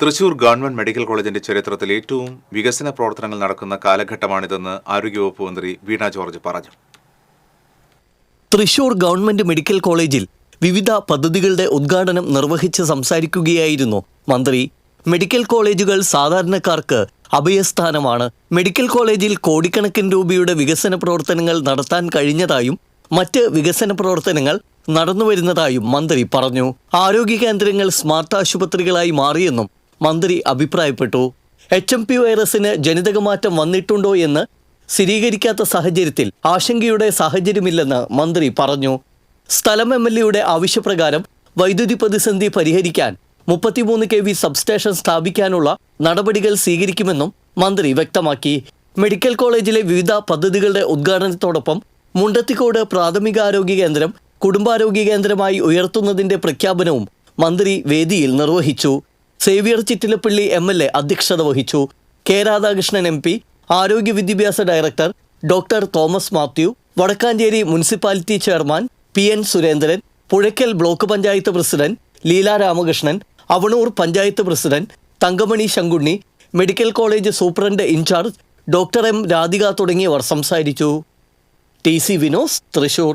Thrissur government medical കോളേജിന്റെ ചരിത്രത്തിൽ ഏറ്റവും വികസന പ്രവർത്തനങ്ങൾ നടക്കുന്ന കാലഘട്ടമാണിതെന്ന് ആരോഗ്യവകുപ്പ് മന്ത്രി വീണ ജോർജ് പറഞ്ഞു. തൃശൂർ ഗവൺമെന്റ് മെഡിക്കൽ കോളേജിൽ വിവിധ പദ്ധതികളുടെ ഉദ്ഘാടനം നിർവഹിച്ച് സംസാരിക്കുകയായിരുന്നു മന്ത്രി. മെഡിക്കൽ കോളേജുകൾ സാധാരണക്കാർക്ക് അഭയസ്ഥാനമാണ്. മെഡിക്കൽ കോളേജിൽ കോടിക്കണക്കിന് രൂപയുടെ വികസന പ്രവർത്തനങ്ങൾ നടത്താൻ കഴിഞ്ഞതായും മറ്റ് വികസന പ്രവർത്തനങ്ങൾ നടന്നുവരുന്നതായും മന്ത്രി പറഞ്ഞു. ആരോഗ്യ കേന്ദ്രങ്ങൾ സ്മാർട്ട് ആശുപത്രികളായി മാറിയെന്നും മന്ത്രി അഭിപ്രായപ്പെട്ടു. എച്ച് എം പി വൈറസിന് ജനിതകമാറ്റം വന്നിട്ടുണ്ടോ എന്ന് സ്ഥിരീകരിക്കാത്ത സാഹചര്യത്തിൽ ആശങ്കയുടെ സാഹചര്യമില്ലെന്ന് മന്ത്രി പറഞ്ഞു. സ്ഥലം എം എൽ എയുടെ ആവശ്യപ്രകാരം വൈദ്യുതി പ്രതിസന്ധി പരിഹരിക്കാൻ മുപ്പത്തിമൂന്ന് കെ വി സബ്സ്റ്റേഷൻ സ്ഥാപിക്കാനുള്ള നടപടികൾ സ്വീകരിക്കുമെന്നും മന്ത്രി വ്യക്തമാക്കി. മെഡിക്കൽ കോളേജിലെ വിവിധ പദ്ധതികളുടെ ഉദ്ഘാടനത്തോടൊപ്പം മുണ്ടത്തിക്കോട് പ്രാഥമികാരോഗ്യ കേന്ദ്രം കുടുംബാരോഗ്യ കേന്ദ്രമായി ഉയർത്തുന്നതിന്റെ പ്രഖ്യാപനവും മന്ത്രി വേദിയിൽ നിർവഹിച്ചു. Xavier Chittilappally M L A അധ്യക്ഷത വഹിച്ചു. കെ രാധാകൃഷ്ണൻ എം പി ആരോഗ്യ വിദ്യാഭ്യാസ director doctor Thomas Mathew Wadakkanchery municipality chairman P N Surendran Puzhakkal block panchayat president Leela Ramakrishnan Avanoor panchayat president Thankamani Sankunni medical college superintendent in-charge doctor M Radhika തുടങ്ങിയവർ സംസാരിച്ചു. T C Vinos Thrissur.